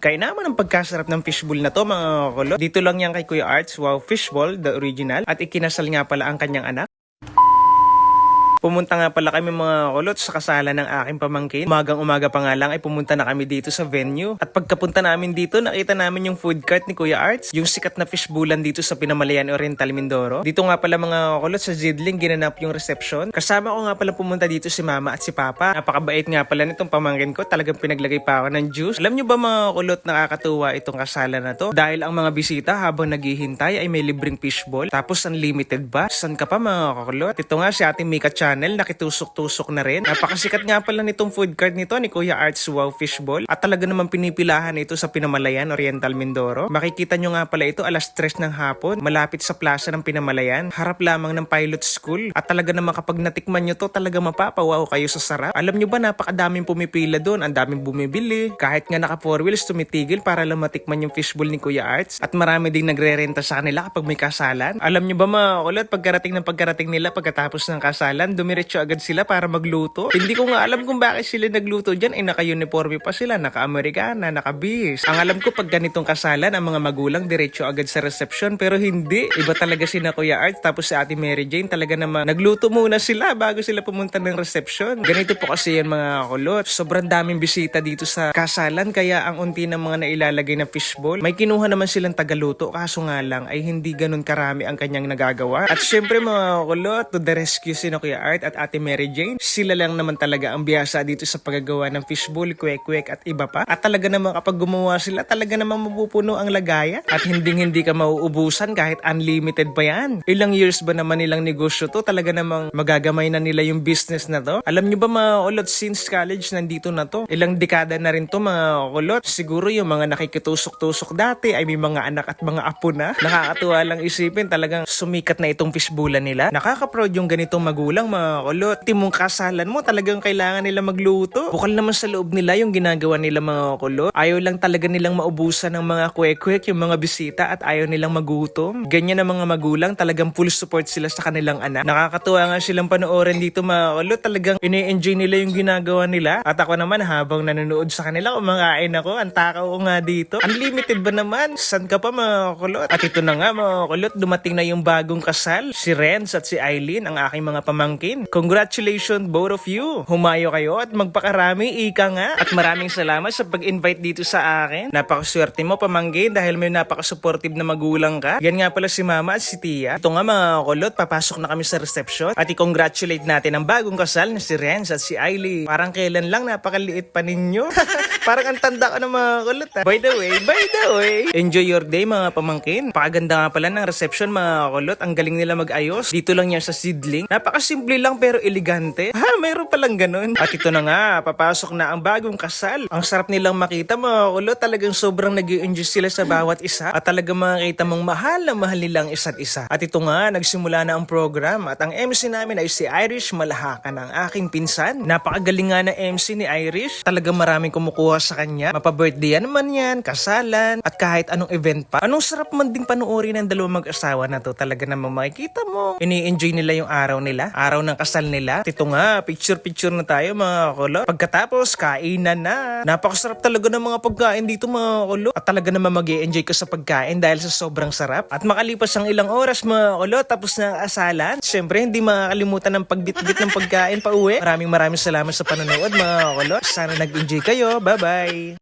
Kaya naman ang pagkasarap ng fishbowl na to mga kulot. Dito lang yan kay Kuya Arts, wow, fishbowl, the original. At ikinasal nga pala ang kanyang anak. Pumunta nga pala kami mga kulot sa kasalan ng aking pamangkin. Umagang umaga pa nga lang ay pumunta na kami dito sa venue. At pagkapunta namin dito, nakita namin yung food cart ni Kuya Arts. Yung sikat na fishbowlan dito sa Pinamalayan Oriental Mindoro. Dito nga pala mga kulot sa Zidling ginanap yung reception. Kasama ko nga pala pumunta dito si Mama at si Papa. Napakabait nga pala nitong pamangkin ko. Talagang pinaglagay pa ako ng juice. Alam nyo ba mga kulot nakakatuwa itong kasalan na to? Dahil ang mga bisita habang naghihintay ay may libreng fishbowl. Tapos unlimited ba? San ka pa mga kulot? Ito nga si Ate Mika Channel, nakitusok-tusok na rin. Napakasikat nga pala nitong food cart nito ni Kuya Arts Wow Fishbowl. At talaga naman pinipilahan ito sa Pinamalayan, Oriental Mindoro. Makikita nyo nga pala ito alas 3 ng hapon, malapit sa plaza ng Pinamalayan. Harap lamang ng pilot school. At talaga naman kapag natikman nyo to, talaga mapapawaw kayo sa sarap. Alam nyo ba napakadaming pumipila doon, ang daming bumibili. Kahit nga naka four wheels, tumitigil para lang matikman yung fishbowl ni Kuya Arts. At marami ding nagre-renta sa kanila kapag may kasalan. Alam nyo ba mga kulot, pagkarating ng pagkarating nila pagkatapos ng kasalan, dumiretso agad sila para magluto. Hindi ko nga alam kung bakit sila nagluto dyan. Ay naka-uniforme pa sila, naka-Amerikana, naka-bis. Ang alam ko pag ganitong kasalan, ang mga magulang diretso agad sa reception. Pero hindi. Iba talaga si na Kuya Art tapos si Ate Mary Jane talaga naman nagluto muna sila bago sila pumunta ng reception. Ganito po kasi yan mga kulot. Sobrang daming bisita dito sa kasalan kaya ang unti ng mga nailalagay na fishbowl. May kinuha naman silang tagaluto kaso nga lang ay hindi ganun karami ang kanyang nagagawa. At syempre mga kulot, to the rescue si na Kuya Art at Ate Mary Jane. Sila lang naman talaga ang biyasa dito sa paggagawa ng fishbowl, kwek-kwek at iba pa. At talaga naman kapag gumawa sila, talaga naman mapupuno ang lagaya. At hindi hindi ka mauubusan kahit unlimited pa yan. Ilang years ba naman nilang negosyo to? Talaga namang magagamay na nila yung business na to. Alam nyo ba mga kulot, since college nandito na to. Ilang dekada na rin to mga kulot. Siguro yung mga nakikitusok-tusok dati ay may mga anak at mga apo na. Nakakatuwa lang isipin talagang sumikat na itong fishbowlan nila. Nakaka-proud yung ganitong magulang mga kulot. Timong kasalan mo talagang kailangan nila magluto. Bukal naman sa loob nila yung ginagawa nila mga kulot. Ayaw lang talaga nilang maubusan ng mga kwek-kwek yung mga bisita at ayaw nilang magutom. Ganyan ang mga magulang talagang full support sila sa kanilang anak. Nakakatuwa nga silang panoorin dito mga kulot. Talagang ini-enjoy nila yung ginagawa nila. At ako naman habang nanonood sa kanila, kumakain ako. Ang takaw ko nga dito. Unlimited ba naman? San ka pa mga kulot? At ito na nga mga kulot, dumating na yung bagong kasal. Si Renz at si Eileen, ang aking mga pamangkin. Congratulations both of you. Humayo kayo at magpakarami, ika nga. At maraming salamat sa pag-invite dito sa akin. Napakaswerte mo pamangkin dahil may napaka-supportive na magulang ka. Yan nga pala si mama at si tia. Ito nga mga kulot, papasok na kami sa reception. At i-congratulate natin ang bagong kasal na si Renz at si Eileen. Parang kailan lang, napakaliit pa ninyo. Parang ang tanda ko ng mga kulot. ha. By the way, by the way, enjoy your day mga pamangkin. Pakaganda nga pala ng reception mga kulot. Ang galing nila mag-ayos. Dito lang yan sa Sidling. Napakasimple lang pero elegante. Ha, meron palang ganun. At ito na nga, papasok na ang bagong kasal. Ang sarap nilang makita mga kulot. Talagang sobrang nag enjoy sila sa bawat isa. At talagang makikita mong mahal na mahal nilang isa't isa. At ito nga, nagsimula na ang program. At ang MC namin ay si Irish Malahakan, ang aking pinsan. Napakagaling nga na MC ni Irish. Talagang maraming kumukuha sa kanya. Mapa-birthday naman yan, kasalan, at kahit anong event pa. Anong sarap man ding panuorin ng dalawang mag-asawa na to. Talaga namang makikita mo. Ini-enjoy nila yung araw nila. Araw ng kasal nila. Ito nga, picture-picture na tayo mga kulot. Pagkatapos, kainan na. Napakasarap talaga ng mga pagkain dito mga kulot. At talaga naman mag enjoy ka sa pagkain dahil sa sobrang sarap. At makalipas ang ilang oras mga kulot, tapos na asalan. Siyempre, hindi makakalimutan ng pagbitbit ng pagkain pa uwi. Maraming maraming salamat sa panonood mga kulot. Sana nag-enjoy kayo. Bye-bye!